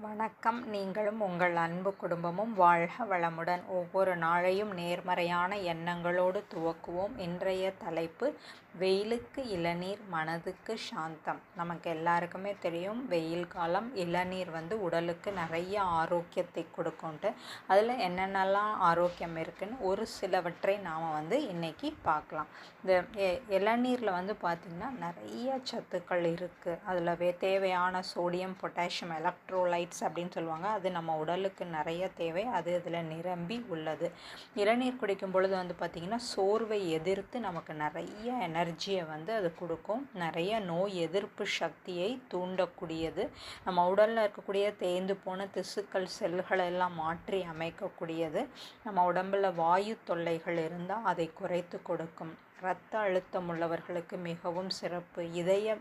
வணக்கம். நீங்களும் உங்கள் அன்பு குடும்பமும் வாழ்க வளமுடன். ஒவ்வொரு நாளையும் நேர்மறையான எண்ணங்களோடு துவக்குவோம். இன்றைய தலைப்பு வெயிலுக்கு இளநீர் மனதுக்கு சாந்தம். நமக்கு எல்லாருக்குமே தெரியும் வெயில் காலம் இளநீர் வந்து உடலுக்கு நிறைய ஆரோக்கியத்தை கொடுக்கும்ட்டு. அதில் என்னென்னலாம் ஆரோக்கியம் இருக்குன்னு ஒரு சிலவற்றை நாம் வந்து இன்றைக்கி பார்க்கலாம். இந்த எ- இளநீரில் வந்து பார்த்திங்கன்னா நிறைய சத்துக்கள் இருக்குது அதில் வே தேவையான சோடியம் பொட்டாசியம் எலக்ட்ரோலைட்ஸ் அப்படின்னு சொல்லுவாங்க. அது நம்ம உடலுக்கு நிறைய தேவை. அது இதில் நிரம்பி உள்ளது. இளநீர் குடிக்கும் பொழுது வந்து பார்த்திங்கன்னா சோர்வை எதிர்த்து நமக்கு நிறைய எனர்ஜி எனர்ஜியை வந்து அது கொடுக்கும். நிறைய நோய் எதிர்ப்பு சக்தியை தூண்டக்கூடியது. நம்ம உடலில் இருக்கக்கூடிய தேய்ந்து போன திசுக்கள் செல்களை எல்லாம் மாற்றி அமைக்கக்கூடியது. நம்ம உடம்பில் வாயு தொல்லைகள் இருந்தால் அதை குறைத்து கொடுக்கும். இரத்த அழுத்தம் உள்ளவர்களுக்கு மிகவும் சிறப்பு. இதய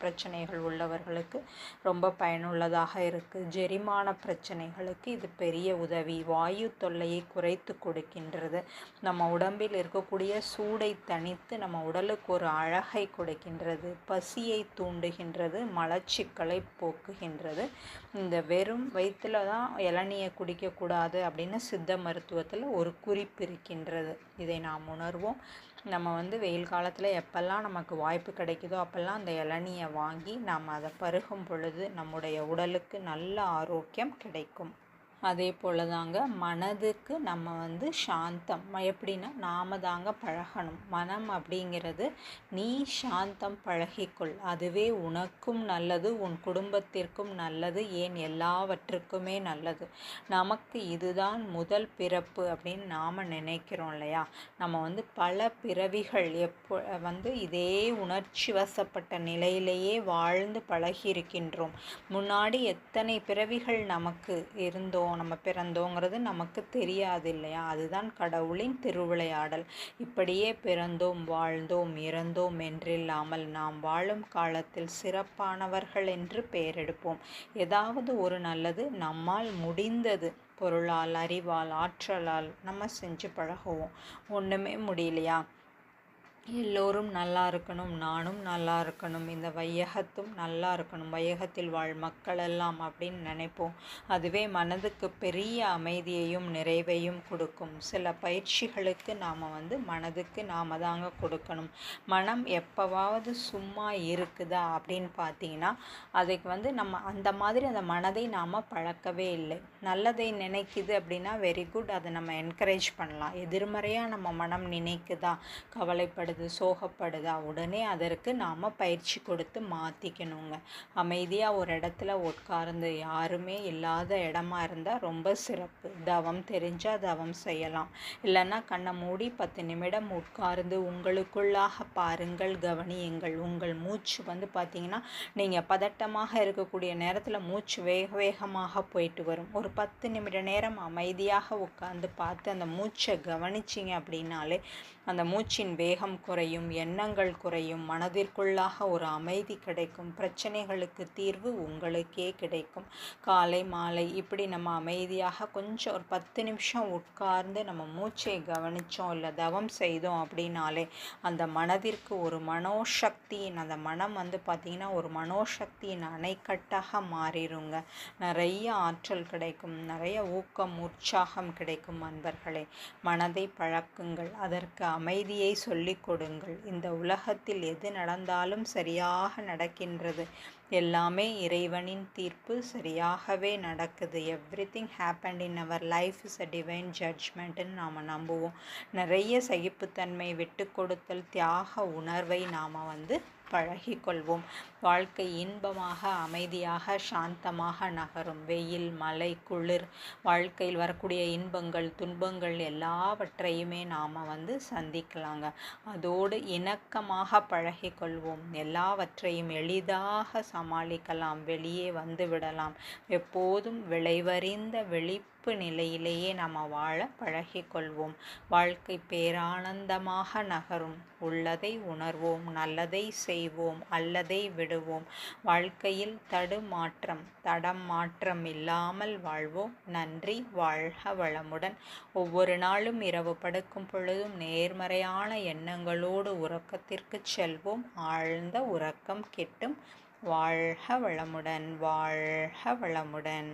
பிரச்சனைகள் உள்ளவர்களுக்கு ரொம்ப பயனுள்ளதாக இருக்குது ஜெரிமான பிரச்சனைகளுக்கு இது பெரிய உதவி. வாயு தொல்லையை குறைத்து கொடுக்கின்றது. நம்ம உடம்பில் இருக்கக்கூடிய சூடை தணித்து நம்ம உடலுக்கு ஒரு அழகை கொடுக்கின்றது. பசியை தூண்டுகின்றது. மலச்சிக்கலை போக்குகின்றது. இந்த வெறும் வயிற்றில் தான் இளநியை குடிக்கக்கூடாது அப்படின்னு சித்த மருத்துவத்தில் ஒரு குறிப்பு இருக்கின்றது. இதை நாம் உணர்வோம். நம்ம வந்து வெயில் காலத்தில் எப்பெல்லாம் நமக்கு வாய்ப்பு கிடைக்குதோ அப்போல்லாம் அந்த இளநியை வாங்கி நாம் அதை பருகும் பொழுது நம்முடைய உடலுக்கு நல்ல ஆரோக்கியம் கிடைக்கும். அதே போல் தாங்க மனதுக்கு நம்ம வந்து சாந்தம். எப்படின்னா நாம தாங்க பழகணும். மனம் அப்படிங்கிறது நீ சாந்தம் பழகிக்கொள். அதுவே உனக்கும் நல்லது உன் குடும்பத்திற்கும் நல்லது ஏன் எல்லாவற்றுக்குமே நல்லது. நமக்கு இதுதான் முதல் பிறப்பு அப்படின்னு நாம் நினைக்கிறோம் இல்லையா? நம்ம வந்து பல பிறவிகள் எப்போ வந்து இதே உணர்ச்சி வசப்பட்ட நிலையிலேயே வாழ்ந்து பழகியிருக்கின்றோம். முன்னாடி எத்தனை பிறவிகள் நமக்கு இருந்தோம் நம்ம பிறந்தோங்கிறது நமக்கு தெரியாது இல்லையா? அதுதான் கடவுளின் திருவிளையாடல். இப்படியே பிறந்தோம் வாழ்ந்தோம் இறந்தோம் என்றில்லாமல் நாம் வாழும் காலத்தில் சிறப்பானவர்கள் என்று பெயரெடுப்போம். ஏதாவது ஒரு நல்லது நம்மால் முடிந்தது. பொருளால் அறிவால் ஆற்றலால் நம்ம செஞ்சு பழகுவோம். ஒன்றுமே முடியலையா? எல்லோரும் நல்லா இருக்கணும் நானும் நல்லா இருக்கணும் இந்த வையகத்தும் நல்லா இருக்கணும் வையகத்தில் வாழ் மக்கள் எல்லாம் அப்படின்னு நினைப்போம். அதுவே மனதுக்கு பெரிய அமைதியையும் நிறைவையும் கொடுக்கும். சில பயிற்சிகளுக்கு நாம் வந்து மனதுக்கு நாம் தாங்க கொடுக்கணும். மனம் எப்போவாவது சும்மா இருக்குதா அப்படின்னு பார்த்தீங்கன்னா அதுக்கு வந்து நம்ம அந்த மாதிரி அந்த மனதை நாம் பழக்கவே இல்லை. நல்லதை நினைக்குது அப்படின்னா வெரி குட் அதை நம்ம என்கரேஜ் பண்ணலாம். எதிர்மறையாக நம்ம மனம் நினைக்குதா? கவலைப்படுது சோகப்படுதா? உடனே அதற்கு நாம் பயிற்சி கொடுத்து மாற்றிக்கணுங்க அமைதியாக ஒரு இடத்துல உட்கார்ந்து யாருமே இல்லாத இடமா இருந்தால் ரொம்ப சிறப்பு. தவம் தெரிஞ்சால் தவம் செய்யலாம். இல்லைன்னா கண்ணை மூடி பத்து நிமிடம் உட்கார்ந்து உங்களுக்குள்ளாக பாருங்கள் கவனியுங்கள். உங்கள் மூச்சு வந்து பார்த்தீங்கன்னா நீங்கள் பதட்டமாக இருக்கக்கூடிய நேரத்தில் மூச்சு வேக வேகமாக போயிட்டு வரும். ஒரு பத்து நிமிட நேரம் அமைதியாக உட்கார்ந்து பார்த்து அந்த மூச்சை கவனிச்சிங்க அப்படின்னாலே அந்த மூச்சின் வேகம் குறையும் எண்ணங்கள் குறையும் மனதிற்குள்ளாக ஒரு அமைதி கிடைக்கும் பிரச்சனைகளுக்கு தீர்வு உங்களுக்கே கிடைக்கும். காலை மாலை இப்படி நம்ம அமைதியாக கொஞ்சம் ஒரு பத்து நிமிஷம் உட்கார்ந்து நம்ம மூச்சை கவனிச்சோம் இல்லை தவம் செய்தோம் அப்படின்னாலே அந்த மனதிற்கு ஒரு மனோசக்தியின் அந்த மனம் வந்து பார்த்திங்கன்னா ஒரு மனோசக்தியின் அணைக்கட்டாக மாறிடுங்க. நிறைய ஆற்றல் கிடைக்கும் நிறைய ஊக்கம் உற்சாகம் கிடைக்கும் அன்பர்களே. மனதை பழக்குங்கள். அதற்கு அமைதியை சொல்லிக் கொடுங்கள். இந்த உலகத்தில் எது நடந்தாலும் சரியாக நடக்கின்றது. எல்லாமே இறைவனின் தீர்ப்பு சரியாகவே நடக்குது. Everything happen in our life is a divine ஜட்ஜ்மெண்ட்டுன்னு நாம் நம்புவோம். நிறைய சகிப்புத்தன்மை விட்டு கொடுத்தல் தியாக உணர்வை நாம் வந்து பழகிக்கொள்வோம். வாழ்க்கை இன்பமாக அமைதியாக சாந்தமாக நகரும். வெயில் மலை குளிர் வாழ்க்கையில் வரக்கூடிய இன்பங்கள் துன்பங்கள் எல்லாவற்றையுமே நாம் வந்து சந்திக்கலாங்க. அதோடு இணக்கமாக பழகிக்கொள்வோம். எல்லாவற்றையும் எளிதாக சமாளிக்கலாம். வெளியே வந்து விடலாம். எப்போதும் விளைவறிந்த வெளி நட்பு நிலையிலேயே நம்ம வாழ பழகிக்கொள்வோம் வாழ்க்கை பேரானந்தமாக நகரும். உள்ளதை உணர்வோம். நல்லதை செய்வோம். அல்லதை விடுவோம். வாழ்க்கையில் தடுமாற்றம் தடம் மாற்றம் இல்லாமல் வாழ்வோம். நன்றி. வாழ்க வளமுடன். ஒவ்வொரு நாளும் இரவு படுக்கும் பொழுதும் நேர்மறையான எண்ணங்களோடு உறக்கத்திற்கு செல்வோம். ஆழ்ந்த உறக்கம் கிட்டும். வாழ்க வளமுடன். வாழ்க வளமுடன்.